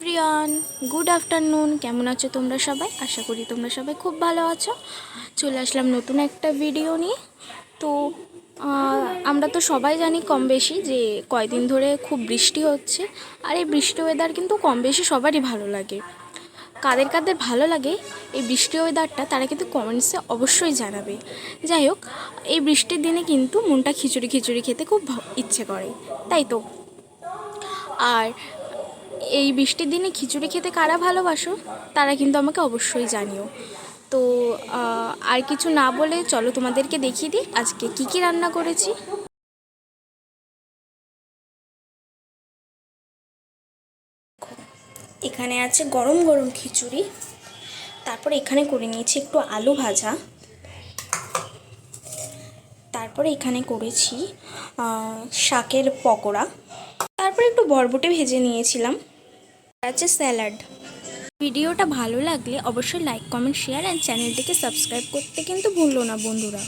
Priyan good afternoon কেমন আছো তোমরা সবাই? আশা করি তোমরা সবাই খুব ভালো আছো। চলে আসলাম নতুন একটা ভিডিও নিয়ে। তো আমরা তো সবাই জানি কম বেশি যে কয়দিন ধরে খুব বৃষ্টি হচ্ছে। আর এই বৃষ্টি ওয়েদার কিন্তু কম বেশি সবারই ভালো লাগে। কাদের কাদের ভালো লাগে এই বৃষ্টি ওয়েদারটা তারা কিন্তু কমেন্টসে অবশ্যই জানাবে। যাই হোক, এই বৃষ্টির দিনে কিন্তু মনটা খিচুড়ি খিচুড়ি খেতে খুব ইচ্ছে করে। তাই তো? আর এই বৃষ্টির দিনে খিচুড়ি খেতে কারা ভালোবাসো? তারা কিন্তু আমাকে অবশ্যই জানিও। তো আর কিছু না বলে চলো তোমাদেরকে দেখিয়ে দিই আজকে কি কি রান্না করেছি। এখানে আছে গরম গরম খিচুড়ি। তারপরে এখানে করে নিয়েছি একটু আলু ভাজা। তারপরে এখানে করেছি শাকের পকোড়া। তারপরে একটু বরবটি ভেজে নিয়েছিলাম। আছে স্যালাড। ভিডিওটা ভালো লাগলে অবশ্যই লাইক, কমেন্ট, শেয়ার অ্যান্ড চ্যানেলটিকে সাবস্ক্রাইব করতে কিন্তু ভুলো না বন্ধুরা।